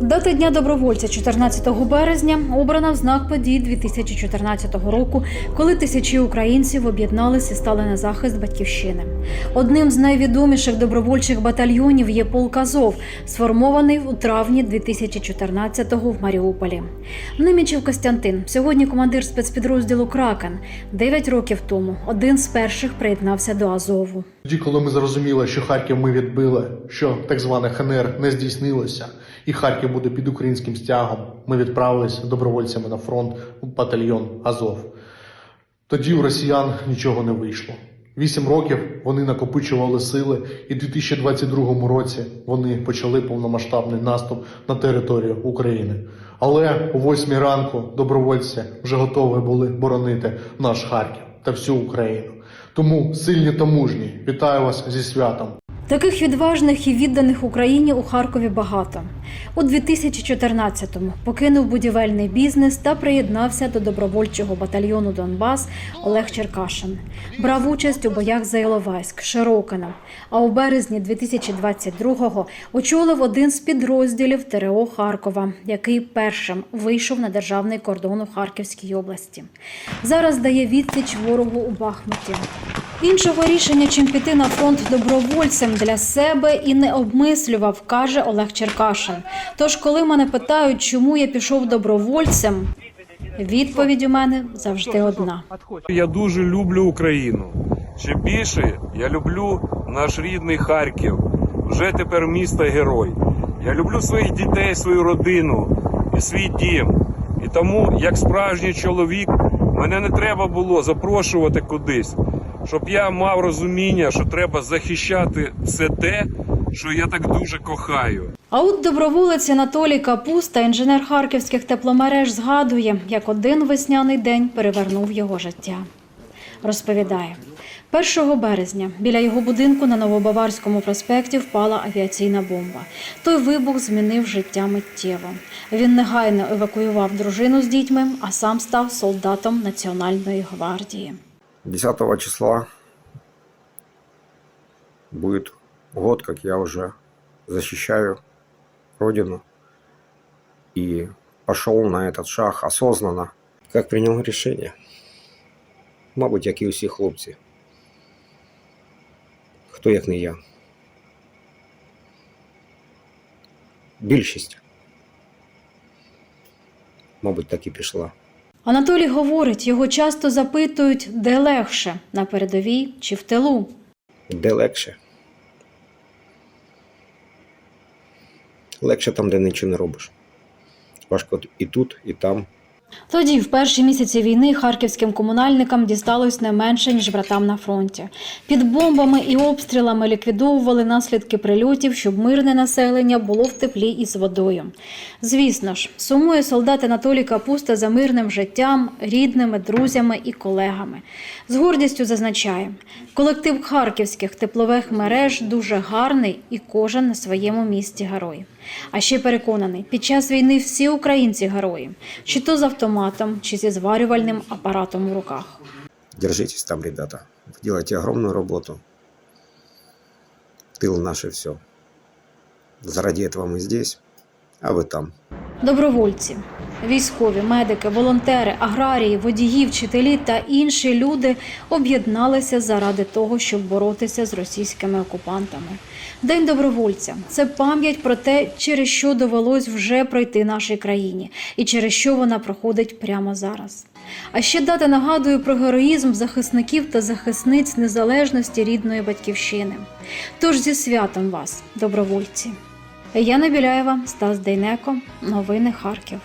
Дата Дня добровольця 14 березня обрана в знак подій 2014 року, коли тисячі українців об'єдналися і стали на захист батьківщини. Одним з найвідоміших добровольчих батальйонів є полк Азов, сформований у травні 2014-го в Маріуполі. Немічев Костянтин, сьогодні командир спецпідрозділу Кракен. Дев'ять років тому один з перших приєднався до Азову. Тоді, коли ми зрозуміли, що Харків ми відбили, що так зване ХНР не здійснилося, і Харків буде під українським стягом, ми відправилися добровольцями на фронт у батальйон Азов. Тоді у росіян нічого не вийшло. Вісім років вони накопичували сили, і в 2022 році вони почали повномасштабний наступ на територію України. Але о восьмій ранку добровольці вже готові були боронити наш Харків та всю Україну. Тому сильні та мужні, вітаю вас зі святом. Таких відважних і відданих Україні у Харкові багато. У 2014-му покинув будівельний бізнес та приєднався до добровольчого батальйону Донбас Олег Черкашин. Брав участь у боях за Іловайськ, Широкино. А у березні 2022-го очолив один з підрозділів ТРО Харкова, який першим вийшов на державний кордон у Харківській області. Зараз дає відсіч ворогу у Бахмуті. Іншого рішення, чим піти на фронт добровольцем для себе і не обмислював, каже Олег Черкашин. Тож, коли мене питають, чому я пішов добровольцем, відповідь у мене завжди одна. Я дуже люблю Україну. Ще більше я люблю наш рідний Харків, вже тепер місто герой. Я люблю своїх дітей, свою родину і свій дім. І тому, як справжній чоловік, мене не треба було запрошувати кудись, щоб я мав розуміння, що треба захищати все те, що я так дуже кохаю. А от доброволець Анатолій Капуста, інженер харківських тепломереж, згадує, як один весняний день перевернув його життя. Розповідає, 1 березня біля його будинку на Новобаварському проспекті впала авіаційна бомба. Той вибух змінив життя миттєво. Він негайно евакуював дружину з дітьми, а сам став солдатом Національної гвардії. 10 числа будет год, как я уже защищаю Родину. И пошел на этот шаг осознанно. Как принял решение? Мабуть, як і усі хлопці. Хто як не я. Більшість. Мабуть, так і пішла. Анатолій говорить, його часто запитують, де легше на передовій чи в тилу. Де легше? Легше там, де нічого не робиш. Важко і тут, і там. Тоді, в перші місяці війни, харківським комунальникам дісталось не менше ніж братам на фронті. Під бомбами і обстрілами ліквідовували наслідки прильотів, щоб мирне населення було в теплі і з водою. Звісно ж, сумує солдат Анатолій Капуста за мирним життям, рідними, друзями і колегами. З гордістю зазначає, колектив харківських теплових мереж дуже гарний і кожен на своєму місці герой. А ще переконаний, під час війни всі українці герої, чи то з автоматом, чи зі зварювальним апаратом у руках. Держитесь там, ребята. Вы делаете огромную работу. Тыл наше все. Заради этого мы здесь, а вы там. Добровольці, військові, медики, волонтери, аграрії, водії, вчителі та інші люди об'єдналися заради того, щоб боротися з російськими окупантами. День добровольця це пам'ять про те, через що довелось вже пройти нашій країні, і через що вона проходить прямо зараз. А ще дата нагадує про героїзм захисників та захисниць незалежності рідної батьківщини. Тож зі святом вас, добровольці! Яна Біляєва, Стас Дейнеко. Новини Харків.